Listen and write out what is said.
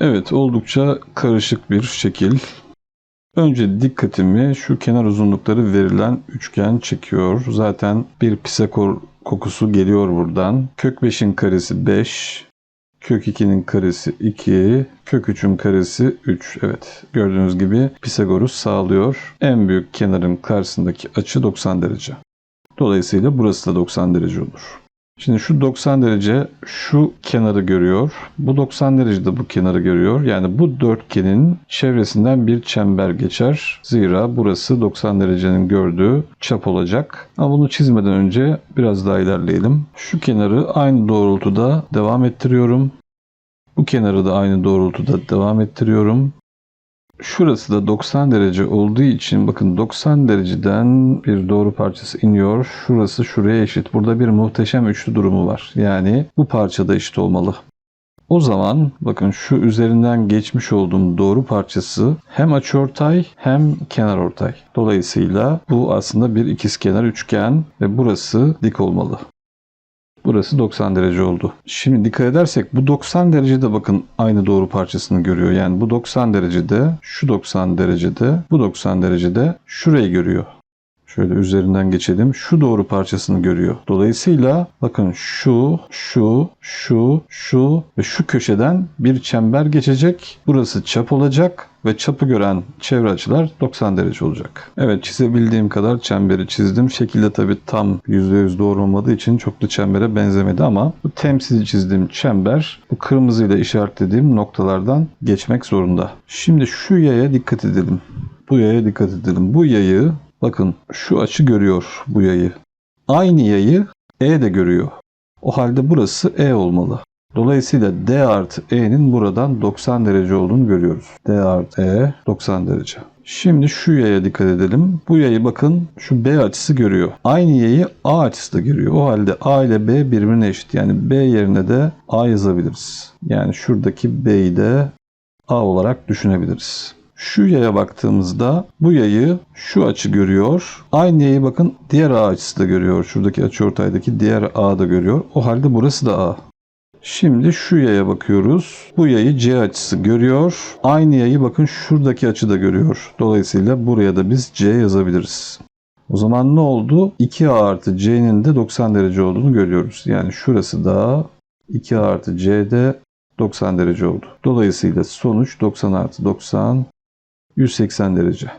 Evet oldukça karışık bir şekil. Önce dikkatimi şu kenar uzunlukları verilen üçgen çekiyor. Zaten bir Pisagor kokusu geliyor buradan. Kök 5'in karesi 5. Kök 2'nin karesi 2. Kök 3'ün karesi 3. Evet gördüğünüz gibi Pisagor'u sağlıyor. En büyük kenarın karşısındaki açı 90 derece. Dolayısıyla burası da 90 derece olur. Şimdi şu 90 derece şu kenarı görüyor. Bu 90 derece de bu kenarı görüyor. Yani bu dörtgenin çevresinden bir çember geçer. Zira burası 90 derecenin gördüğü çap olacak. Ama bunu çizmeden önce biraz daha ilerleyelim. Şu kenarı aynı doğrultuda devam ettiriyorum. Bu kenarı da aynı doğrultuda devam ettiriyorum. Şurası da 90 derece olduğu için bakın 90 dereceden bir doğru parçası iniyor. Şurası şuraya eşit. Burada bir muhteşem üçlü durumu var. Yani bu parça da eşit olmalı. O zaman bakın şu üzerinden geçmiş olduğum doğru parçası hem açıortay hem kenarortay. Dolayısıyla bu aslında bir ikizkenar üçgen ve burası dik olmalı. Burası 90 derece oldu. Şimdi dikkat edersek bu 90 derecede bakın aynı doğru parçasını görüyor. Yani bu 90 derecede, şu 90 derecede, bu 90 derecede şurayı görüyor. Şöyle üzerinden geçelim. Şu doğru parçasını görüyor. Dolayısıyla bakın şu, şu, şu, şu ve şu köşeden bir çember geçecek. Burası çap olacak ve çapı gören çevre açılar 90 derece olacak. Evet çizebildiğim kadar çemberi çizdim. Şekilde tabi tam %100 doğru olmadığı için çok da çembere benzemedi ama bu temsili çizdiğim çember bu kırmızıyla işaretlediğim noktalardan geçmek zorunda. Şimdi şu yaya dikkat edelim. Bu yaya dikkat edelim. Bu yayı bakın şu açı görüyor bu yayı. Aynı yayı E de görüyor. O halde burası E olmalı. Dolayısıyla D artı E'nin buradan 90 derece olduğunu görüyoruz. D artı E 90 derece. Şimdi şu yaya dikkat edelim. Bu yayı bakın şu B açısı görüyor. Aynı yayı A açısı da görüyor. O halde A ile B birbirine eşit. Yani B yerine de A yazabiliriz. Yani şuradaki B'yi de A olarak düşünebiliriz. Şu yaya baktığımızda bu yayı şu açı görüyor. Aynı yayı bakın diğer A açısı da görüyor. Şuradaki açıortaydaki diğer A da görüyor. O halde burası da A. Şimdi şu yaya bakıyoruz. Bu yayı C açısı görüyor. Aynı yayı bakın şuradaki açı da görüyor. Dolayısıyla buraya da biz C yazabiliriz. O zaman ne oldu? 2A artı C'nin de 90 derece olduğunu görüyoruz. Yani şurası da 2A artı C'de 90 derece oldu. Dolayısıyla sonuç 90 artı 90 180 derece.